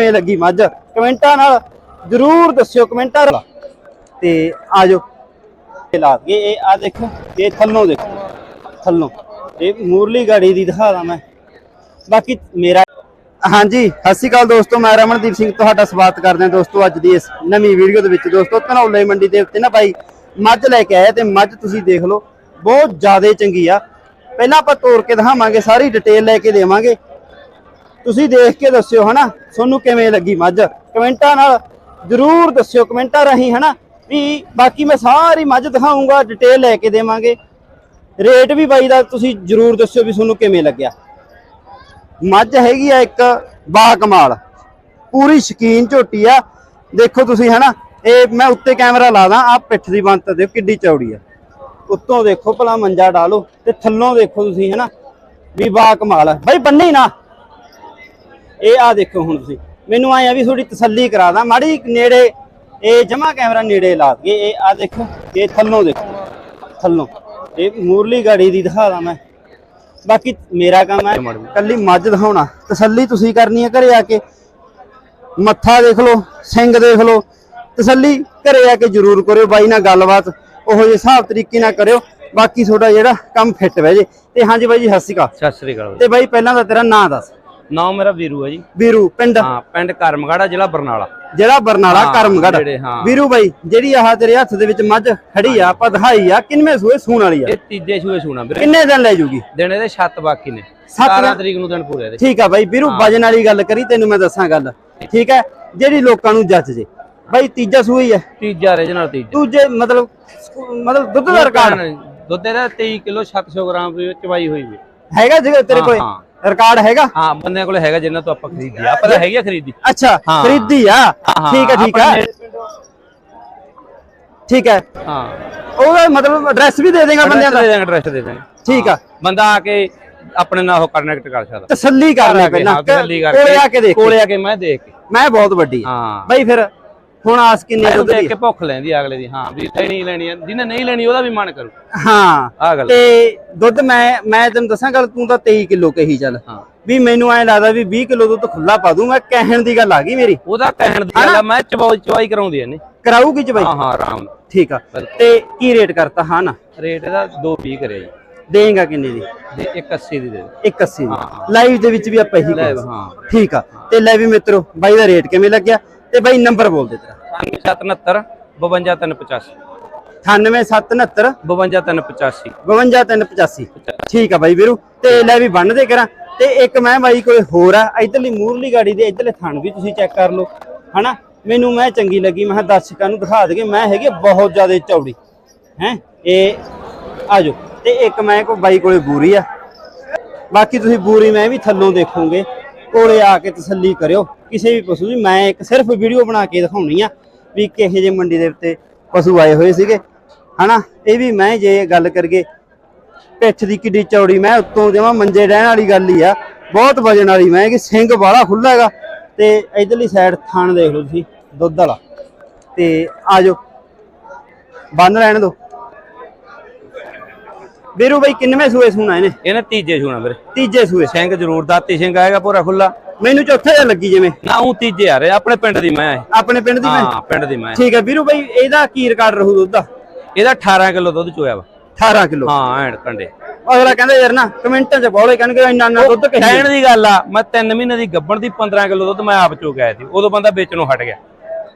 ਕਿਵੇਂ ਲੱਗੀ ਮੱਝ? ਕਮੈਂਟਾਂ ਨਾਲ ਜਰੂਰ ਦੱਸਿਓ, ਕਮੈਂਟਾਂ ਤੇ ਆਜੋ ਇਹ ਲਾ ਦਈਏ, ਇਹ ਆ ਦੇਖੋ, ਇਹ ਥੱਲੋਂ ਦੇਖੋ, ਥੱਲੋਂ। ਇਹ ਮੂਰਲੀ ਗਾੜੀ ਦੀ ਦਿਖਾਦਾ ਮੈਂ। ਬਾਕੀ ਮੇਰਾ ਹਾਂਜੀ, ਸਤਿ ਸ਼੍ਰੀ ਅਕਾਲ ਦੋਸਤੋ, ਮੈਂ ਰਮਨਦੀਪ ਸਿੰਘ, ਤੁਹਾਡਾ ਸਵਾਗਤ ਕਰਦੇ ਹਾਂ ਦੋਸਤੋ ਅੱਜ ਦੀ ਇਸ ਨਵੀਂ ਵੀਡੀਓ ਦੇ ਵਿੱਚ। ਦੋਸਤੋ, ਧਨੌਲੇ ਮੰਡੀ ਦੇ ਉੱਤੇ ਨਾ ਭਾਈ, ਮੱਝ ਲੈ ਕੇ ਆਏ ਤੇ ਮੱਝ ਤੁਸੀਂ ਦੇਖ ਲਓ, ਬਹੁਤ ਜ਼ਿਆਦਾ ਚੰਗੀ ਆ। ਪਹਿਲਾਂ ਆਪਾਂ ਤੋੜ ਕੇ ਦਿਖਾਵਾਂਗੇ, ਸਾਰੀ ਡਿਟੇਲ ਲੈ ਕੇ ਦੇਵਾਂਗੇ। ਤੁਸੀਂ ਦੇਖ ਕੇ ਦੱਸਿਓ, ਹਨਾ? ਤੁਹਾਨੂੰ ਕਿਵੇਂ ਲੱਗੀ ਮੱਝ? ਕਮੈਂਟਾਂ ਨਾਲ ਜਰੂਰ ਦੱਸਿਓ, ਕਮੈਂਟਾਂ ਰਾਹੀਂ, ਹਨਾ? ਵੀ ਬਾਕੀ ਮੈਂ ਸਾਰੀ ਮੱਝ ਦਿਖਾਉਂਗਾ ਡਿਟੇਲ ਲੈ ਕੇ ਦੇਵਾਂਗੇ। ਰੇਟ ਵੀ ਬਾਈ ਦਾ ਤੁਸੀਂ ਜਰੂਰ ਦੱਸਿਓ ਵੀ ਤੁਹਾਨੂੰ ਕਿਵੇਂ ਲੱਗਿਆ। ਮੱਝ ਹੈਗੀ ਆ ਇੱਕ ਬਾ ਕਮਾਲ। ਪੂਰੀ ਸ਼ਕੀਨ ਝੋਟੀ ਆ। ਦੇਖੋ ਤੁਸੀਂ, ਹਨਾ? ਇਹ ਮੈਂ ਉੱਤੇ ਕੈਮਰਾ ਲਾ ਦਾਂ ਆ ਪਿੱਠ ਦੀ ਬੰਤ ਦੇਖੋ ਕਿੱਡੀ ਚੌੜੀ ਆ। ਉੱਤੋਂ ਦੇਖੋ ਭਲਾ ਮੰਜਾ ਡਾਲੋ ਤੇ ਥੱਲੋਂ ਦੇਖੋ ਤੁਸੀਂ, ਹਨਾ? ਵੀ ਬਾ ਕਮਾਲ ਆ। ਬਾਈ ਬੰਨੀ ਨਾ। ਇਹ ਆ ਦੇਖੋ ਹੁਣ ਤੁਸੀਂ। ਮੈਨੂੰ ਆਇਆ ਵੀ ਥੋੜੀ ਤਸੱਲੀ ਕਰਾ ਦਾਂ ਮਾੜੀ ਨੇੜੇ ਇਹ ਜਮਾ ਕੈਮਰਾ ਨੇੜੇ ਲਾ ਦਈਏ। ਇਹ ਆ ਦੇਖੋ ਇਹ ਥੱਲੋਂ ਦੇਖੋ ਥੱਲੋਂ। ਇਹ ਮੂਰਲੀ ਗਾੜੀ ਦੀ ਦਿਖਾਦਾ ਮੈਂ। ਬਾਕੀ ਮੇਰਾ ਕੰਮ ਹੈ ਕੱਲੀ ਮੱਝ ਦਿਖਾਉਣਾ। ਤਸੱਲੀ ਤੁਸੀਂ ਕਰਨੀ ਹੈ ਘਰੇ ਆ ਕੇ। ਮੱਥਾ ਦੇਖ ਲਓ ਸਿੰਘ ਦੇਖ ਲਓ। ਤਸੱਲੀ ਘਰੇ ਆ ਕੇ ਜ਼ਰੂਰ ਕਰਿਓ ਬਾਈ ਨਾਲ ਗੱਲਬਾਤ ਉਹੋ ਜਿਹੇ ਹਿਸਾਬ ਤਰੀਕੇ ਨਾਲ ਕਰਿਓ। ਬਾਕੀ ਤੁਹਾਡਾ ਜਿਹੜਾ ਕੰਮ ਫਿੱਟ ਬਹਿ ਜੇ। ਤੇ ਹਾਂਜੀ ਬਾਈ ਜੀ ਸਤਿ ਸ਼੍ਰੀ ਅਕਾਲ। ਸਤਿ ਸ੍ਰੀ ਅਕਾਲ ਤੇ ਬਾਈ ਪਹਿਲਾਂ ਤਾਂ ਤੇਰਾ ਨਾਂ ਦੱਸ। ਨਾਮ ਮੇਰਾ ਵੀਰੂ ਹੈ ਜੀ। ਵੀਰੂ ਪਿੰਡ? ਹਾਂ ਪਿੰਡ ਕਰਮਗੜਾ ਜ਼ਿਲ੍ਹਾ ਬਰਨਾਲਾ। ਜਿਹੜਾ ਬਰਨਾਲਾ ਕਰਮਗੜ। ਵੀਰੂ ਬਾਈ ਜਿਹੜੀ ਆਹ ਤੇਰੇ ਹੱਥ ਦੇ ਵਿੱਚ ਮੱਝ ਖੜੀ ਆ ਆਪਾਂ ਦਿਖਾਈ ਆ ਕਿੰਨਵੇਂ ਸੂਏ ਸੂਣ ਵਾਲੀ ਆ? ਇਹ ਤੀਜੇ ਸੂਏ ਸੂਣਾ ਵੀਰੇ। ਕਿੰਨੇ ਦਿਨ ਲੈ ਜੂਗੀ? ਦਿਨ ਇਹਦੇ 7 ਬਾਕੀ ਨੇ। ਸੱਤ 17 ਦਿਨ? ਤਰੀਕ ਨੂੰ ਦਿਨ ਪੂਰੇ ਇਹਦੇ। ਠੀਕ ਆ ਬਾਈ ਵੀਰੂ ਵਜਨ ਵਾਲੀ ਗੱਲ ਕਰੀ ਤੈਨੂੰ ਮੈਂ ਦੱਸਾਂ ਗੱਲ। ਠੀਕ ਹੈ ਜਿਹੜੀ ਲੋਕਾਂ ਨੂੰ ਜੱਜ ਜੇ। ਬਾਈ ਤੀਜਾ ਸੂਈ ਹੈ ਤੀਜਾ ਰੀਜਨਲ ਤੀਜਾ। ਦੂਜੇ ਮਤਲਬ ਮਤਲਬ ਦੁੱਧ ਦਾ ਰਿਕਾਰਡ। ਦੁੱਧ ਇਹਦਾ 23 ਕਿਲੋ 700 ਗ੍ਰਾਮ ਦੀ ਚਵਾਈ ਹੋਈ ਵੀ। ਹੈਗਾ ਜਿਹੜਾ ਤੇਰੇ ਕੋਲ। ਰਿਕਾਰਡ ਹੈਗਾ? ਹਾਂ ਬੰਦਿਆਂ ਕੋਲ ਹੈਗਾ ਜਿੰਨਾ ਤੋਂ ਆਪਾਂ ਖਰੀਦੀ ਆ। ਤਾਂ ਹੈਗੀ ਆ ਖਰੀਦੀ। ਅੱਛਾ ਹਾਂ। ਖਰੀਦੀ ਆ? ਹਾਂ, ਠੀਕ ਹੈ ਠੀਕ ਹੈ। ਠੀਕ ਹੈ। ਹਾਂ। ਉਹਦਾ ਮਤਲਬ ਐਡਰੈਸ ਵੀ ਦੇ ਦੇਗਾ ਬੰਦਿਆਂ ਦਾ? ਦੇ ਦਾਂਗੇ ਐਡਰੈਸ ਦੇ ਦਾਂਗੇ। ਠੀਕ ਆ। ਬੰਦਾ ਆ ਕੇ ਆਪਣੇ ਨਾਲ ਉਹ ਕਨੈਕਟ ਕਰ ਸਕਦਾ। ਤਸੱਲੀ ਕਰ ਲੈ ਪਹਿਲਾਂ ਕੋਲੇ ਆ ਕੇ ਦੇਖ ਕੋਲੇ ਆ ਕੇ ਮੈਂ ਦੇਖ ਕੇ ਮੈਂ ਬਹੁਤ ਵੱਡੀ ਆ। ਹਾਂ। ਬਾਈ ਫਿਰ ਹੁਣ ਆਸ ਕਿੰਨੇ ਦੁੱਧ ਦੇਖ ਦੀ ਕੇ ਭੁੱਖ ਲੈਂਦੀ ਆ ਅਗਲੇ ਦੀ ਹਾਂ ਵੀ ਲੈਣੀ ਲੈਣੀ ਆ। ਜਿਹਨੇ ਨਹੀਂ ਲੈਣੀ ਉਹਦਾ ਵੀ ਮਨ ਕਰੂ। ਹਾਂ ਆ ਗੱਲ। ਤੇ ਦੁੱਧ ਮੈਂ ਮੈਂ ਤੈਨੂੰ ਦੱਸਾਂ ਗੱਲ ਤੂੰ ਤਾਂ 23 ਕਿਲੋ ਕਹੀ ਚੱਲ। ਹਾਂ। ਵੀ ਮੈਨੂੰ ਐ ਲੱਗਦਾ ਵੀ 20 ਕਿਲੋ ਦੁੱਧ ਖੁੱਲਾ ਪਾ ਦੂੰ ਮੈਂ ਕਹਿਣ ਦੀ ਗੱਲ ਆ ਗਈ ਮੇਰੀ। ਉਹਦਾ ਕਹਿਣ ਦੀ ਗੱਲ ਆ ਮੈਂ ਚਵਾਈ ਚਵਾਈ ਕਰਾਉਂਦੀ ਇਹਨੇ। ਕਰਾਊਗੀ ਚ ਬਾਈ ਹਾਂ ਹਾਂ ਆਰਾਮ ਨਾਲ। ਠੀਕ ਆ। ਤੇ ਕੀ ਰੇਟ ਕਰਤਾ ਹਾਂ ਨਾ? ਰੇਟ ਇਹਦਾ 220 ਕਰਿਆ ਜੀ। ਦੇਂਗਾ ਕਿੰਨੇ ਦੀ? ਤੇ 180 ਦੀ ਦੇ ਦਿਓ। 180 ਹਾਂ। ਦੀ ਲਾਈਵ ਦੇ ਵਿੱਚ ਵੀ ਆਪਾਂ ਇਹੀ ਕਹਿੰਦੇ ਹਾਂ। ਠੀਕ ਆ। ਤੇ ਲੈ ਵੀ ਮਿੱਤਰੋ ਬਾਈ ਦਾ ਰੇਟ ਕਿਵੇਂ ਲੱਗਿਆ? ਤੇ ਬਾਈ ਨੰਬਰ ਬੋਲ ਦੇ ਤੇਰਾ। 9769 52385 98769 52385 52385 ਠੀਕ ਆ ਬਾਈ ਵੀਰੂ ਤੇ ਲੈ ਵੀ ਬੰਨ ਦੇ ਕਰਾਂ। ਤੇ ਇੱਕ ਮੈਂ ਬਾਈ ਕੋਲੇ ਹੋਰ ਆ ਇਧਰਲੀ ਮੂਰਲੀ ਗਾੜੀ ਦੇ ਇਧਰਲੇ ਥਣ ਵੀ ਤੁਸੀਂ ਚੈੱਕ ਕਰ ਲਓ ਹਨਾ? ਮੈਨੂੰ ਮੈਂ ਚੰਗੀ ਲੱਗੀ ਮੈਂ ਦਰਸ਼ਕਾਂ ਨੂੰ ਦਿਖਾ ਦਈਏ ਮੈਂ ਹੈਗੀ ਬਹੁਤ ਜ਼ਿਆਦਾ ਚੌੜੀ ਹੈ? ਇਹ ਆਜੋ ਤੇ ਇੱਕ ਮੈਂ ਕੋ ਬਾਈ ਕੋਲੇ ਬੂਰੀ ਆ। ਬਾਕੀ ਤੁਸੀਂ ਬੂਰੀ ਮੈਂ ਵੀ ਥੱਲੋਂ ਦੇਖੋਗੇ। ਕੋਲੇ ਆ ਕੇ ਤਸੱਲੀ ਕਰਿਓ। ਕਿਸੇ ਵੀ ਪਸ਼ੂ ਦੀ ਮੈਂ ਇੱਕ ਸਿਰਫ ਵੀਡੀਓ ਬਣਾ ਕੇ ਦਿਖਾਉਣੀ ਆ ਵੀ ਕਿਹੋ ਜਿਹੇ ਮੰਡੀ ਦੇ ਉੱਤੇ ਪਸ਼ੂ ਆਏ ਹੋਏ ਸੀਗੇ। ਹਨਾ? ਇਹ ਵੀ ਮੈਂ ਜੇ ਗੱਲ ਕਰੀਏ ਪਿੱਠ ਦੀ ਕਿੱਡੀ ਚੌੜੀ ਮੈਂ ਉੱਤੋਂ ਜਮਾ ਮੰਜੇ ਡਹਿਣ ਵਾਲੀ ਗੱਲ ਹੀ ਆ। ਬਹੁਤ ਵਜਨ ਵਾਲੀ ਮੈਂ ਕਿ ਸਿੰਘ ਬਾਹਲਾ ਖੁੱਲਾ ਹੈਗਾ। ਤੇ ਇਧਰਲੀ ਸਾਈਡ ਥਾਣ ਦੇਖ ਲਓ ਤੁਸੀਂ, ਦੁੱਧ ਵਾਲਾ। ਤੇ ਆਜੋ ਬੰਨ ਲੈਣ ਦੋ ਵੀਰੂ ਬਾਈ ਕਿੰਨਵੇਂ ਸੂਏ ਸੁਣਾ ਇਹਨੇ? ਇਹਨੇ ਤੀਜੇ ਸੂਣਾ ਵੀਰੇ। ਤੀਜੇ ਸੂਏ। ਸਿੰਘ ਜ਼ਰੂਰ ਦਾਤੀ ਸਿੰਘ ਆਏਗਾ ਪੂਰਾ ਖੁੱਲਾ। ਮੈਨੂੰ ਚੌਥੇ ਜਿਹਾ ਲੱਗੀ ਜਿਵੇਂ। ਨਾ ਉਹ ਤੀਜੇ ਆ ਰਹੇ ਆਪਣੇ ਪਿੰਡ ਦੀ ਮੈਂ। ਆਪਣੇ ਪਿੰਡ ਦੀ ਮੈਂ? ਹਾਂ ਪਿੰਡ ਦੀ ਮੈਂ। ਠੀਕ ਹੈ ਵੀਰੂ ਬਾਈ ਇਹਦਾ ਕੀ ਰਿਕਾਰਡ ਰਹੂ ਦੁੱਧ ਦਾ? ਇਹਦਾ 18 ਕਿਲੋ ਦੁੱਧ ਚੋਇਆ ਵਾ। 18 ਕਿਲੋ। ਹਾਂ ਐਂਡ ਕੰਡੇ। ਅਗਲਾ ਕਹਿੰਦਾ ਯਾਰ ਨਾ ਕਮੈਂਟਾਂ 'ਚ ਬੋਲੇ ਕਹਿਣਗੇ ਇੰਨਾ ਇੰਨਾ ਦੁੱਧ ਕਹੀ ਕਹਿਣ ਦੀ ਗੱਲ ਆ ਮੈਂ 3 ਮਹੀਨੇ ਦੀ ਗੱਬਣ ਦੀ 15 ਕਿਲੋ ਦੁੱਧ ਮੈਂ ਆਪ ਚੋ ਗਿਆ ਸੀ। ਉਦੋਂ ਬੰਦਾ ਵੇਚਣੋਂ ਹਟ ਗਿਆ।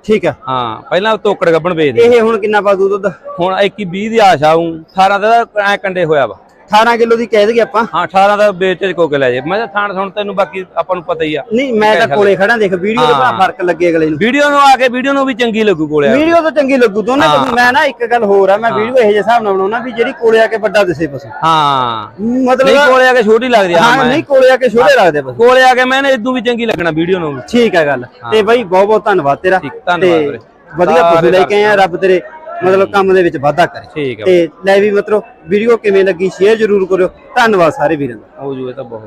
ਠੀਕ ਹੈ ਹਾਂ ਪਹਿਲਾਂ ਤੋਕੜ ਗੱਬਣ ਵੇਚਦੇ ਇਹ ਹੁਣ ਕਿੰਨਾ ਪਾ ਦੂ ਦੁੱਧ? ਹੁਣ 21 20 ਦੀ ਆਸ਼ਾ ਹੂੰ 18 ਦਾ ਐ ਕੰਡੇ ਹੋਇਆ ਵਾ। 18 ਕਿਲੋ ਦੀ ਕਹਿ ਦਈਏ ਆਪਾਂ। ਹਾਂ 18 ਦਾ ਵੇਚ ਕੋ ਕੇ ਲੈ ਜੇ। ਮੈਂ ਤਾਂ ਥਾਣ ਸੁਣ ਤੈਨੂੰ ਬਾਕੀ ਆਪਾਂ ਨੂੰ ਪਤਾ ਹੀ ਆ। ਨਹੀਂ ਮੈਂ ਤਾਂ ਕੋਲੇ ਖੜਾ ਦੇਖ ਵੀਡੀਓ ਦਾ ਬੜਾ ਫ਼ਰਕ ਲੱਗੇ ਅਗਲੇ ਨੂੰ। ਵੀਡੀਓ ਨੂੰ ਆ ਕੇ ਵੀਡੀਓ ਨੂੰ ਵੀ ਚੰਗੀ ਲੱਗੂ ਕੋਲੇ ਆ। ਵੀਡੀਓ ਤਾਂ ਚੰਗੀ ਲੱਗੂ ਦੋਨਾਂ ਮੈਂ ਨਾ ਇੱਕ ਗੱਲ ਹੋਰ ਆ ਮੈਂ ਵੀਡੀਓ ਇਹੋ ਜਿਹੇ ਹਿਸਾਬ ਨਾਲ ਬਣਾਉਣਾ ਵੀ ਜਿਹੜੀ ਕੋਲੇ ਆ ਕੇ ਵੱਡਾ ਦਿਸੇ ਪਸ਼ੂ। ਹਾਂ। ਨਹੀਂ ਮਤਲਬ ਕੋਲੇ ਆ ਕੇ ਛੋਟੀ ਲੱਗਦੀ ਆ ਹਾਂ ਨਹੀਂ ਕੋਲੇ ਆ ਕੇ ਛੋਟੇ ਲੱਗਦੇ ਪਸ਼ੂ। ਕੋਲੇ ਆ ਕੇ ਮੈਂ ਨਾ ਇਦੋਂ ਵੀ ਚੰਗੀ ਲੱਗਣਾ ਵੀਡੀਓ ਨੂੰ ਠੀਕ ਹੈ ਗੱਲ। ਤੇ ਬਾਈ ਬਹੁਤ ਬਹੁਤ ਧੰਨਵਾਦ ਤੇਰਾ। ਤੇ। ਵਧੀਆ ਸਾਰੇ ਲੈ ਕੇ ਆਇਆ ਰੱਬ ਤੇਰੇ ਮਤਲਬ ਕੰਮ ਦੇ ਵਿੱਚ ਵਾਧਾ ਕਰੇ। ਤੇ ਲੈ ਵੀ ਮਤਲਬ ਵੀਡੀਓ ਕਿਵੇਂ ਲੱਗੀ ਸ਼ੇਅਰ ਜ਼ਰੂਰ ਕਰਿਓ। ਧੰਨਵਾਦ ਸਾਰੇ ਵੀਰਾਂ ਦਾ। ਹੋ ਜੂ ਇਹ ਤਾਂ ਬਹੁਤ